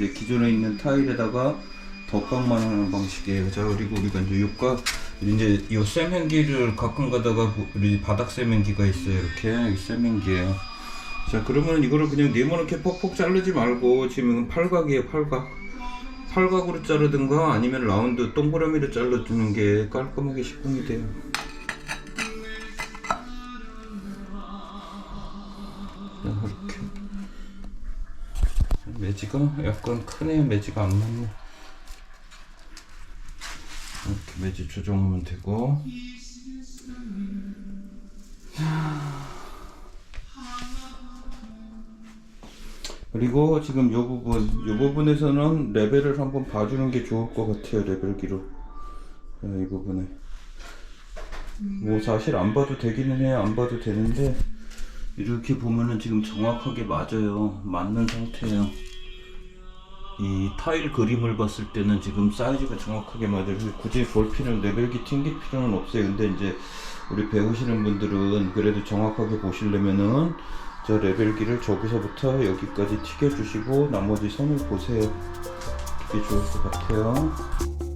이제 기존에 있는 타일에다가 덧방만 하는 방식이에요. 자 그리고 우리가 이제 요가 이제 요 세면기를 가끔 가다가 보- 우리 바닥 세면기가 있어요. 이렇게 이 세면기예요. 자 그러면 이거를 그냥 네모나게 퍽퍽 자르지 말고 지금 팔각이에요 팔각. 팔각으로 자르든가 아니면 라운드 동그라미로 잘라주는 게 깔끔하게 시공이 돼요. 매지가 약간 크네요. 매지가 안 맞네. 이렇게 매지 조정하면 되고. 그리고 지금 요 부분, 요 부분에서는 레벨을 한번 봐주는 게 좋을 것 같아요. 레벨기로. 네, 이 부분에. 뭐 사실 안 봐도 되기는 해요. 안 봐도 되는데 이렇게 보면은 지금 정확하게 맞아요. 맞는 상태예요. 이 타일 그림을 봤을 때는 지금 사이즈가 정확하게 맞아요. 굳이 볼 필요는 레벨기 튕길 필요는 없어요. 근데 이제 우리 배우시는 분들은 그래도 정확하게 보시려면은 저 레벨기를 저기서부터 여기까지 튀겨주시고 나머지 선을 보세요. 그게 좋을 것 같아요.